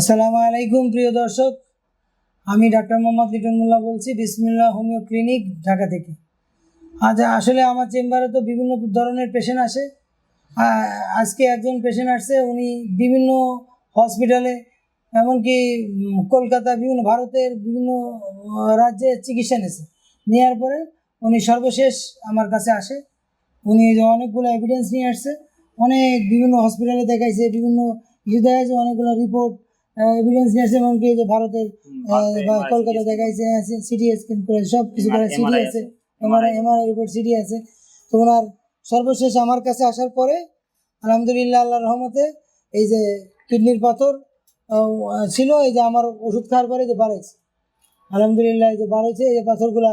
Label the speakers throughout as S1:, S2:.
S1: আসসালামু আলাইকুম, প্রিয় দর্শক। আমি ডাক্তার মোহাম্মদ লিটন মোল্লা বলছি, বিসমিল্লাহ হোমিও ক্লিনিক, ঢাকা থেকে। আজ আসলে আমার চেম্বারে তো বিভিন্ন ধরনের পেশেন্ট আসে। আজকে একজন পেশেন্ট আসছে, উনি বিভিন্ন হসপিটালে এমনকি কলকাতা, বিভিন্ন ভারতের বিভিন্ন রাজ্যে চিকিৎসা নিয়েছে। নেওয়ার পরে উনি সর্বশেষ আমার কাছে আসে। উনি অনেকগুলো এভিডেন্স নিয়ে আসছে, অনেক বিভিন্ন হসপিটালে দেখাইছে, বিভিন্ন দেখাইছে অনেকগুলো রিপোর্ট এভিডেন্স নিয়ে আসছে এমনকি যে ভারতের বা কলকাতা দেখাইছে সিটি স্ক্যান করে। সব কিছু করে সিটি আছে এমআরআই এমআরআই রিপোর্ট সিটি আছে। তো ওনার সর্বশেষ আমার কাছে আসার পরে আলহামদুলিল্লাহ আল্লাহর রহমতে এই যে কিডনির পাথর ছিল এই যে আমার ওষুধ খাওয়ার পরে যে বাড়াইছে আলহামদুলিল্লাহ এই যে বাড়াইছে এই যে পাথরগুলা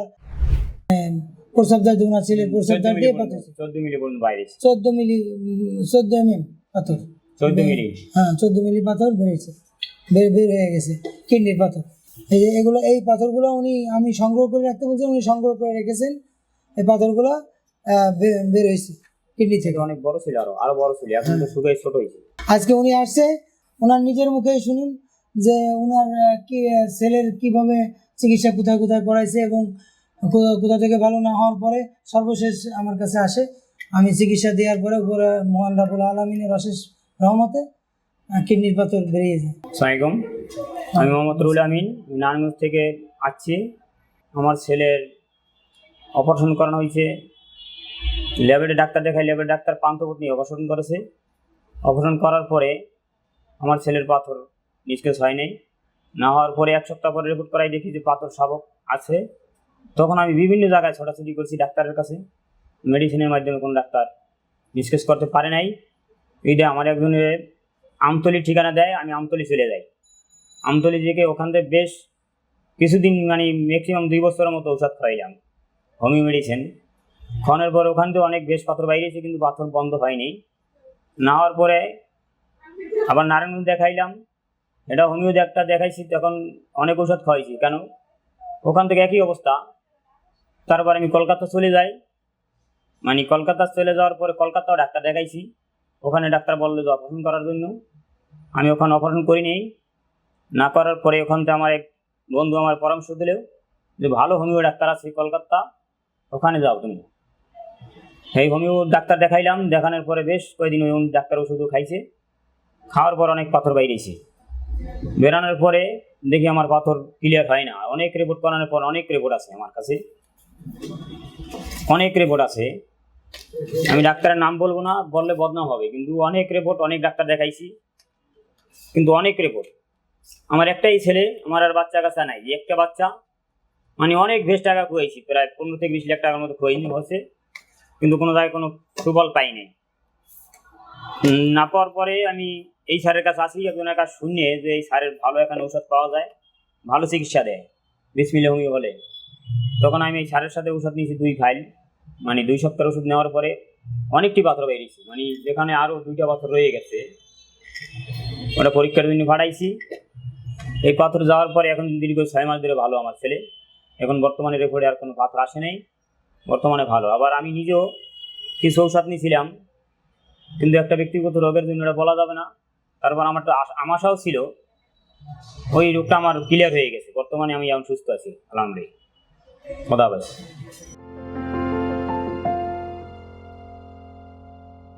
S1: প্রসাবদার ওনার ছেলের প্রসাবদার দিয়ে পাথর।
S2: চোদ্দ মিলি পর্যন্ত বাইরে
S1: চোদ্দ মিলি চোদ্দ এম এম পাথর।
S2: চোদ্দ মিলি।
S1: হ্যাঁ চোদ্দ মিলি পাথর বেরিয়েছে। বের বের হয়ে গেছে কিডনির পাথর। এই যে এগুলো এই পাথরগুলো উনি আমি সংগ্রহ করে রাখতে বলছি উনি সংগ্রহ করে রেখেছেন। এই পাথরগুলো বের হয়েছে কিডনি থেকে।
S2: অনেক বড় ছিল আরও আরও বড় ছিল এখন তো শুকাই ছোট হয়েছে
S1: আজকে উনি আসছে ওনার নিজের মুখেই শুনুন যে ওনার কি ছেলের কীভাবে চিকিৎসা কোথায় কোথায় করাইছে এবং কোথা থেকে ভালো না হওয়ার পরে সর্বশেষ আমার কাছে আসে। আমি চিকিৎসা দেওয়ার পরে উপরে মহান রাবুল আলমিনের অশেষ রহমতে কিডনির পাথর বেরিয়ে যায়
S2: সালামালাইকুম আমি মোহাম্মদ রুল আমিন নারায়ণগঞ্জ থেকে আসছি। আমার ছেলের অপারেশন করানো হয়েছে। ল্যাবের ডাক্তার দেখাই ল্যাবের ডাক্তার পান্থপত্নী অপারেশন করেছে। অপারেশন করার পরে আমার ছেলের পাথর নিষ্কেষ হয় নাই। না হওয়ার পরে এক সপ্তাহ পরে রিপোর্ট করাই দেখি যে পাথর শাবক আছে। তখন আমি বিভিন্ন জায়গায় ছোটাছুটি করছি ডাক্তারের কাছে। মেডিসিনের মাধ্যমে কোনো ডাক্তার নিষ্কেষ করতে পারে নাই। এইটা আমার একজনের আমতলি ঠিকানা দেয়, আমি আমতলি চলে যাই। আমতলি থেকে ওখান থেকে বেশ কিছুদিন মানে ম্যাক্সিমাম দুই বছরের মতো ঔষধ খাইলাম হোমিও মেডিসিন খাওয়ানোর পরে ওখান থেকে অনেক বেশ পাথর বাইরেছে, কিন্তু পাথর বন্ধ হয়নি। না হওয়ার পরে আবার নারায়ণগঞ্জ দেখাইলাম। এটা হোমিও একটা দেখাইছি, তখন অনেক ওষুধ খাওয়াইছি। কেন? ওখান থেকে একই অবস্থা। তারপর আমি কলকাতা চলে যাই। মানে কলকাতা চলে যাওয়ার পরে কলকাতাও ডাক্তার দেখাইছি। ওখানে ডাক্তার বলল যে অপারেশন করার জন্য। আমি ওখানে অপারেশন করি নেই। না করার পরে ওখান থেকে আমার এক বন্ধু আমার পরামর্শ দিলেও যে ভালো হোমিও ডাক্তার আছে কলকাতা, ওখানে যাও তুমি। সেই হোমিও ডাক্তার দেখাইলাম, দেখানোর পরে বেশ কয়েকদিন ওই ডাক্তার ওষুধও খাইছে। খাওয়ার পর অনেক পাথর বাইরেছে বেরানোর পরে দেখি আমার পাথর ক্লিয়ার হয় না। অনেক রিপোর্ট করানোর পর অনেক রিপোর্ট আছে আমার কাছে। অনেক রিপোর্ট আছে। আমি ডাক্তারের নাম বলব না, বললে বদনাম হবে। কিন্তু অনেক রিপোর্ট অনেক ডাক্তার দেখাইছি। কিন্তু অনেক রিপোর্ট আমার একটাই ছেলে, আমার আর বাচ্চা কাচ্চা নাই। একটা বাচ্চা মানে অনেক বেশ টাকা খুঁয়েছি, প্রায় পনেরো থেকে বিশ লাখ টাকার মতো খুঁয়েছি হচ্ছে কিন্তু কোনো জায়গায় কোনো সুফল পাই নাই। না পাওয়ার পরে আমি এই স্যারের কাছে আসি, একজনের কাছে শুনে যে এই স্যারের ভালো এখানে ঔষধ পাওয়া যায়, ভালো চিকিৎসা দেয়। বিসমিল্লা হোমিও বলে। তখন আমি এই স্যারের সাথে ওষুধ নিয়েছি দুই ফাইল মানে দুই সপ্তাহ ওষুধ নেওয়ার পরে অনেকটি পাথর বেরিয়েছে। মানে যেখানে আরও দুইটা পাথর রয়ে গেছে। ওটা পরীক্ষার জন্য পাঠাইছি। এই পাথর যাওয়ার পরে এখন দীর্ঘ ছয় মাস ধরে ভালো আমার ছেলে। এখন বর্তমানে রেকর্ডে আর কোনো পাথর আসে নাই। বর্তমানে ভালো। আবার আমি নিজেও কিছু ঔষধ নিয়েছিলাম। কিন্তু একটা ব্যক্তিগত রোগের জন্য এটা বলা যাবে না। তারপর আমার তো আশ- আমাশাও ছিল। ওই রোগটা আমার ক্লিয়ার হয়ে গেছে। বর্তমানে আমি এখন সুস্থ আছি। আলহামদুলিল্লাহ। খোদা